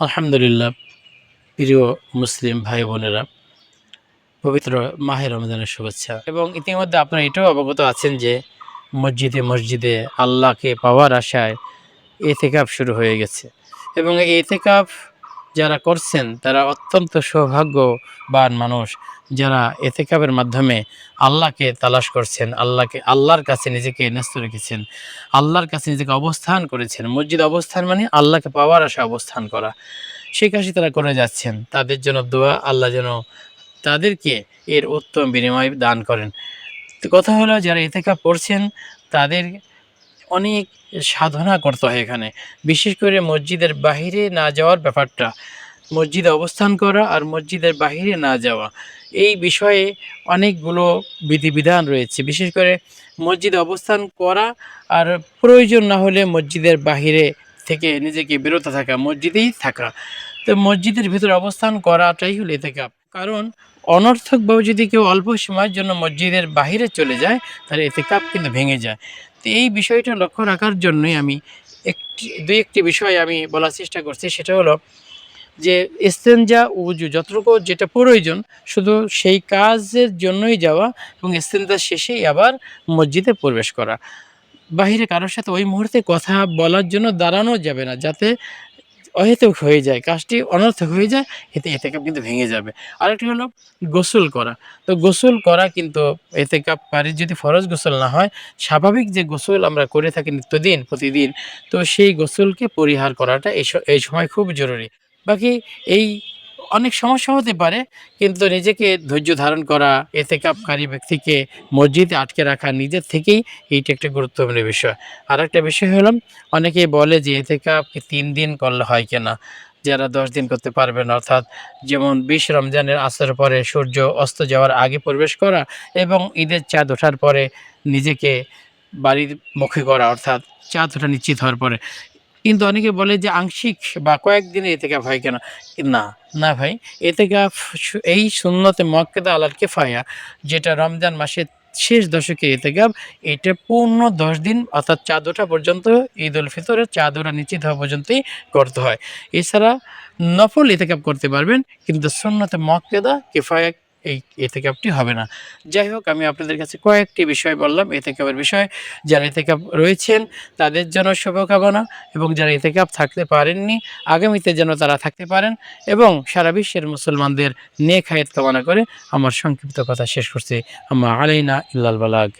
আলহামদুলিল্লাহ, প্রিয় মুসলিম ভাই বোনেরা, পবিত্র মাহে রমজানের শুভেচ্ছা। এবং ইতিমধ্যে আপনারা এটাও অবগত আছেন যে, মসজিদে মসজিদে আল্লাহকে পাওয়ার আশায় এতেকাপ শুরু হয়ে গেছে। এবং এই এতেকাপ যারা করছেন, তারা অত্যন্ত সৌভাগ্যবান মানুষ যারা এতেকাপের মাধ্যমে আল্লাহকে তালাশ করছেন, আল্লাহকে, আল্লাহর কাছে নিজেকে ন্যস্ত রেখেছেন, আল্লাহর কাছে নিজেকে অবস্থান করেছেন। মসজিদ অবস্থান মানে আল্লাহকে পাওয়ার আশা অবস্থান করা। সেই কাজই তারা করে যাচ্ছেন। তাদের জন্য দোয়া, আল্লাহ যেন তাদেরকে এর উত্তম বিনিময় দান করেন। কথা হলো, যারা এতেকা পড়ছেন, তাদের অনেক সাধনা করতে হয় এখানে। বিশেষ করে মসজিদের বাহিরে না যাওয়ার ব্যাপারটা। মসজিদে অবস্থান করা আর মসজিদের বাহিরে না যাওয়া। এই বিষয়ে অনেকগুলো বিধিবিধান রয়েছে। বিশেষ করে মসজিদে অবস্থান করা আর প্রয়োজন না হলে মসজিদের বাহিরে থেকে নিজেকে বিরত থাকা, মসজিদেই থাকা। তো মসজিদের ভিতরে অবস্থান করাটাই হলো এতেকাপ কারণ অনর্থকভাবে যদি কেউ অল্প সময়ের জন্য মসজিদের বাহিরে চলে যায়, তাহলে এতে কাপ কিন্তু ভেঙে যায়। তো এই বিষয়টা লক্ষ্য রাখার জন্যই আমি একটি, দুই একটি বিষয় আমি বলার চেষ্টা করছি। সেটা হলো যে ইস্তেঞ্জা উজু যতটুকু যেটা প্রয়োজন, শুধু সেই কাজের জন্যই যাওয়া এবং ইস্তেঞ্জা শেষেই আবার মসজিদে প্রবেশ করা। বাহিরে কারোর সাথে ওই মুহূর্তে কথা বলার জন্য দাঁড়ানো যাবে না, যাতে অহেতুক হয়ে যায়, কাজটি অনর্থক হয়ে যায়, এতে এতে কাপ কিন্তু ভেঙে যাবে। আরেকটি হলো গোসল করা। তো গোসল করা কিন্তু এতে কাপ পারি যদি ফরজ গোসল না হয়, স্বাভাবিক যে গোসল আমরা করে থাকি নিত্যদিন, প্রতিদিন, তো সেই গোসলকে পরিহার করাটা এই সময় খুব জরুরি। বাকি এই অনেক সমস্যা হতে পারে, কিন্তু নিজেকে ধৈর্য ধারণ করা এতে কাপকারী ব্যক্তিকে মসজিদে আটকে রাখা নিজের থেকেই এইটা একটা গুরুত্বপূর্ণ বিষয়। আর একটা বিষয় হলাম অনেকেই বলে যে এতে কাপকে তিন দিন করলে হয় কিনা? যারা দশ দিন করতে পারবেন, অর্থাৎ যেমন বিশ রমজানের আসর পরে সূর্য অস্ত যাওয়ার আগে প্রবেশ করা এবং ঈদের চাঁদ ওঠার পরে নিজেকে বাড়ির মুখে করা, অর্থাৎ চাঁদ ওঠা নিশ্চিত হওয়ার পরে। কিন্তু অনেকে বলে যে আংশিক বা কয়েকদিনে এতে কাপ হয় কেন? না না ভাই এতে কাপ এই সুন্নতে মক্কেদা আলাল কেফায়া, যেটা রমজান মাসের শেষ দশকে এতে কাপ এটা পূর্ণ দশ দিন, অর্থাৎ চাঁদ ওঠা পর্যন্ত, ঈদ উল ফিতরের চাঁদ ওঠা নিশ্চিত হওয়া পর্যন্তই করতে হয়। এছাড়া নফল এতেকাপ করতে পারবেন, কিন্তু সুন্নতে মক্কেদা কেফায়া এই এতেকাপটি হবে না। যাই হোক, আমি আপনাদের কাছে কয়েকটি বিষয় বললাম। এতেকাপের বিষয়, যারা এতেকাপ রয়েছেন, তাদের জন্য শুভকামনা এবং যারা এতেকাপ থাকতে পারেননি, আগামীতে যেন তারা থাকতে পারেন এবং সারা বিশ্বের মুসলমানদের নেক হায়াত কামনা করে আমার সংক্ষিপ্ত কথা শেষ করছে। আমা আলাইনা ইল্লাল বালাগ।